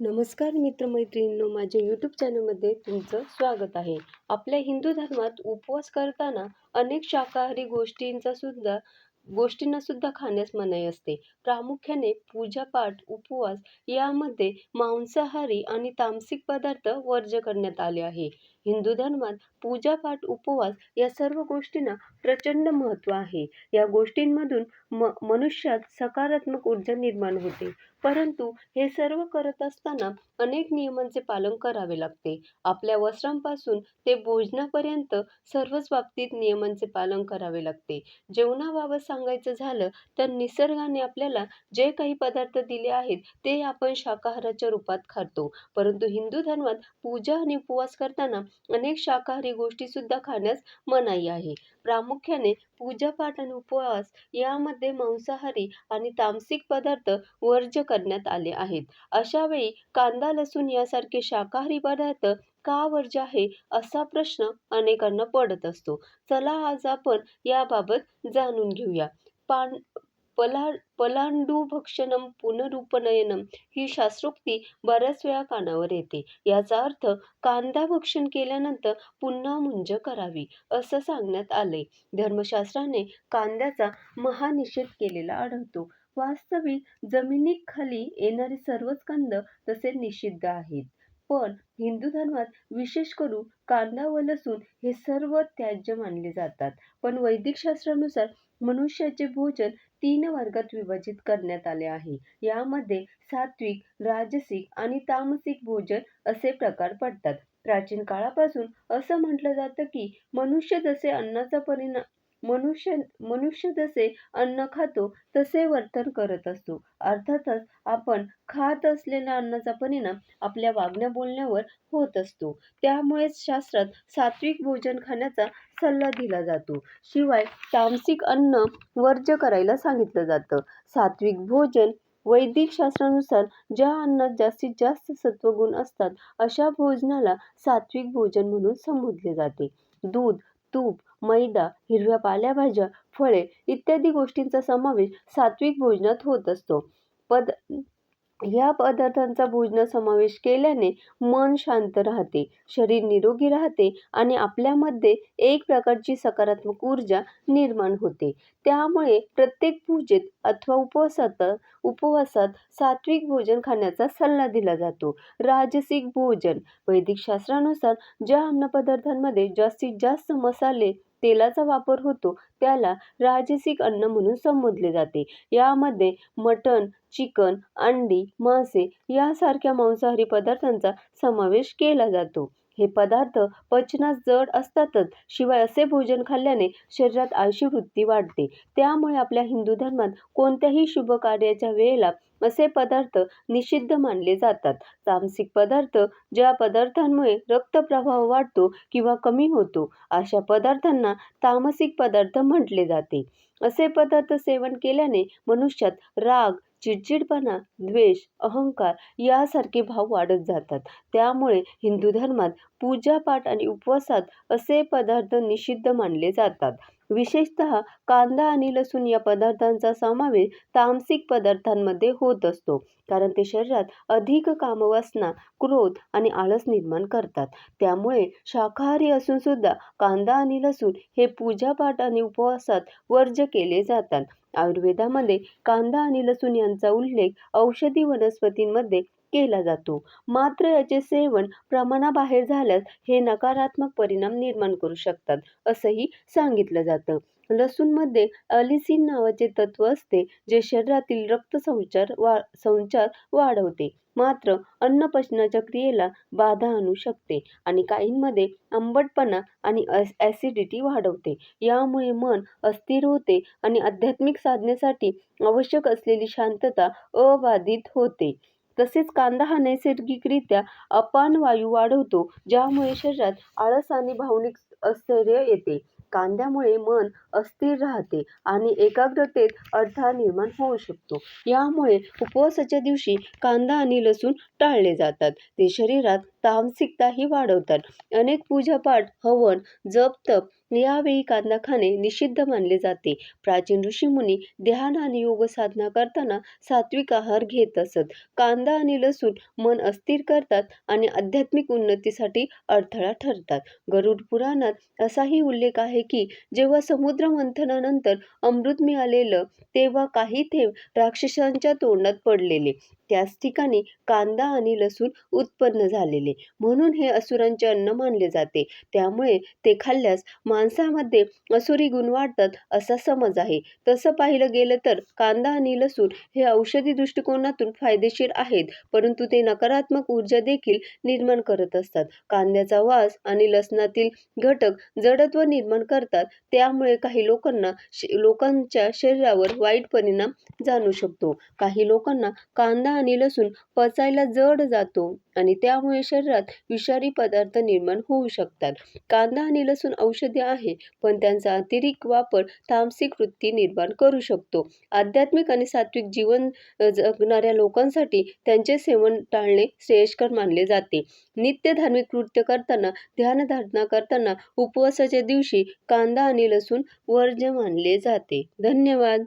नमस्कार मित्रमैत्रिणींनो माझ्या यूट्यूब चॅनलमध्ये तुमचं स्वागत आहे. आपल्या हिंदू धर्मात उपवास करताना अनेक शाकाहारी गोष्टींचा सुद्धा गोष्टींना सुद्धा खाण्यास मनाई असते. प्रामुख्याने पूजापाठ उपवास यामध्ये मांसाहारी आणि तामसिक पदार्थ वर्ज्य करण्यात आले आहे. हिंदू धर्मात पूजापाठ उपवास या सर्व गोष्टींना प्रचंड महत्त्व आहे. या गोष्टींमधून म मनुष्यात सकारात्मक ऊर्जा निर्माण होते. परंतु हे सर्व करत असताना अनेक नियमांचे पालन करावे लागते. आपल्या वस्त्रांपासून ते भोजनापर्यंत सर्वच बाबतीत नियमांचे पालन करावे लागते. जेवणाबाबत सांगायचं झालं तर निसर्गाने आपल्याला जे काही पदार्थ दिले आहेत ते आपण शाकाहाराच्या रूपात खातो. परंतु हिंदू धर्मात पूजा आणि उपवास करताना अनेक शाकाहारी गोष्टी सुद्धा खाण्यास मनाई आहे. प्रामुख्याने पूजापाठ आणि उपवास यामध्ये मांसाहारी आणि तामसिक पदार्थ वर्ज्य करण्यात आले आहेत. अशा वेळी कांदा लसूण यासारखे शाकाहारी पदार्थ का वर्ज्य आहे असा प्रश्न अनेकांना पडत असतो. चला आज आपण याबाबत जाणून घेऊया. पान पला पलांडू भक्षणम पुनरुपनयनम ही शास्त्रोक्ती बऱ्याच वेळा कानावर येते. याचा अर्थ कांदा भक्षण केल्यानंतर पुन्हा मुंज करावी असं सांगण्यात आलंय. धर्मशास्त्राने कांद्याचा महानिषेध केलेला आढळतो. वास्तविक जमिनीखाली येणारे सर्वच कंद तसे निषिद्ध आहेत. पण हिंदू धर्मात विशेष करून कांदा व लसूण हे सर्व त्याज्य मानले जातात. पण वैदिक शास्त्रानुसार मनुष्याचे भोजन तीन वर्गात विभाजित करण्यात आले आहे. यामध्ये सात्विक राजसिक आणि तामसिक भोजन असे प्रकार पडतात. प्राचीन काळापासून असं म्हटलं जातं की मनुष्य जसे अन्नाचा परिणाम मनुष्य मनुष्य जसे अन्न खातो तसे वर्तन करत असतो. अर्थातच आपण खात असलेल्या अन्नाचा परिणाम आपल्या वागण्या बोलण्यावर होत असतो. त्यामुळेच शास्त्रात सात्विक भोजन खाण्याचा सल्ला दिला जातो. शिवाय तामसिक अन्न वर्ज्य करायला सांगितलं जातं. सात्विक भोजन वैदिक शास्त्रानुसार ज्या अन्नात जास्तीत जास्त सत्वगुण असतात अशा भोजनाला सात्विक भोजन म्हणून संबोधले जाते. दूध तूप मैदा हिरव्या पालेभाज्या फळे इत्यादी गोष्टींचा समावेश सात्विक भोजनात होत असतो. पद या पदार्थांचा भोजनात समावेश केल्याने मन शांत राहते शरीर निरोगी राहते आणि आपल्यामध्ये एक प्रकारची सकारात्मक ऊर्जा निर्माण होते. त्यामुळे प्रत्येक पूजेत अथवा उपवासात उपवासात सात्विक भोजन खाण्याचा सल्ला दिला जातो. राजसिक भोजन वैदिक शास्त्रानुसार ज्या अन्नपदार्थांमध्ये जास्तीत जास्त मसाले तेलाचा वापर होतो. त्याला राजसिक अन्न म्हणून संबोधले जाते. यामध्ये मटण चिकन अंडी मासे यासारख्या मांसाहारी पदार्थांचा समावेश केला जातो. हे पदार्थ पचनास जड असतातच शिवाय असे भोजन खाल्ल्याने शरीरात आळशी वृत्ती वाढते. त्यामुळे आपल्या हिंदू धर्मात कोणत्याही शुभ कार्याच्या वेळेला असे पदार्थ निषिद्ध मानले जातात. तामसिक पदार्थ ज्या पदार्थांमुळे रक्तप्रवाह वाढतो किंवा कमी होतो अशा पदार्थांना तामसिक पदार्थ म्हटले जाते. असे पदार्थ सेवन केल्याने मनुष्यात राग चिडचिडपणा द्वेष अहंकार यासारखे भाव वाढत जातात. त्यामुळे हिंदू धर्मात पूजापाठ आणि उपवासात असे पदार्थ निषिद्ध मानले जातात. विशेषतः कांदा आणि लसूण या पदार्थांचा समावेश तामसिक पदार्थांमध्ये होत असतो कारण ते शरीरात अधिक कामवासना क्रोध आणि आळस निर्माण करतात. त्यामुळे शाकाहारी असून सुद्धा कांदा आणि लसूण हे पूजापाठ आणि उपवासात वर्ज्य केले जातात. आयुर्वेदामध्ये कांदा आणि लसूण यांचा उल्लेख औषधी वनस्पतींमध्ये केला जातो. मात्र याचे सेवन प्रमाणाबाहेर झाल्यास हे नकारात्मक परिणाम निर्माण करू शकतात असंही सांगितलं जातं. लसूणमध्ये अलिसिन नावाचे तत्व असते जे शरीरातील रक्त संचार वा संचार वाढवते. मात्र अन्नपचनाच्या क्रियेला बाधा आणू शकते आणि काहींमध्ये आंबटपणा आणि ॲसिडिटी वाढवते. यामुळे मन अस्थिर होते आणि आध्यात्मिक साधनेसाठी आवश्यक असलेली शांतता अबाधित होते. तसेच कांदा हा नैसर्गिकरित्या अपान वायू वाढवतो ज्यामुळे शरीरात आळस आणि भावनिक अस्थैर्य येते. कांद्यामुळे मन अस्थिर राहते आणि एकाग्रतेत अडथळा निर्माण होऊ शकतो. यामुळे उपवासाच्या दिवशी कांदा आणि लसूण टाळले जातात. ते शरीरात तामसिकताही वाढवतात. अनेक पूजापाठ हवन जप तप यावेळी कांदा खाणे निषिद्ध मानले जाते. प्राचीन ऋषीमुनी ध्यान आणि योग साधना करताना सात्विक आहार घेत असत. कांदा आणि लसूण मन अस्थिर करतात आणि आध्यात्मिक उन्नतीसाठी अडथळा ठरतात. गरुड पुराणात असाही उल्लेख आहे की जेव्हा समुद्र मंथनानंतर अमृत मिळालेलं तेव्हा काही थेंब राक्षसांच्या तोंडात पडलेले. त्याच ठिकाणी कांदा आणि लसूण उत्पन्न झालेले. म्हणून हे असुरांचे अन्न मानले जाते. त्यामुळे ते खाल्ल्यास माणसामध्ये असुरी गुण वाढतात असा समज आहे. तसं पाहिलं गेलं तर कांदा आणि लसूण हे औषधी दृष्टिकोनातून फायदेशीर आहेत परंतु ते नकारात्मक ऊर्जा देखील निर्माण करत असतात. कांद्याचा वास आणि लसणातील घटक जडत्व निर्माण करतात. त्यामुळे काही लोकांना लोकांच्या शरीरावर वाईट परिणाम जाणू शकतो. काही लोकांना कांदा आणि लसूण पचायला जड जातो आणि त्यामुळे शरीरात विषारी पदार्थ निर्माण होऊ शकतात. कांदा आणि लसूण औषधी आहे पण त्यांचा अतिरिक्त वापर तामसिक वृत्ती निर्माण करू शकतो. आध्यात्मिक आणि सात्विक जीवन जगणाऱ्या लोकांसाठी त्यांचे सेवन टाळणे श्रेयस्कर मानले जाते. नित्य धार्मिक कृत्य करताना ध्यानधारणा करताना उपवासाच्या दिवशी कांदा आणि लसूण वर्ज्य मानले जाते. धन्यवाद.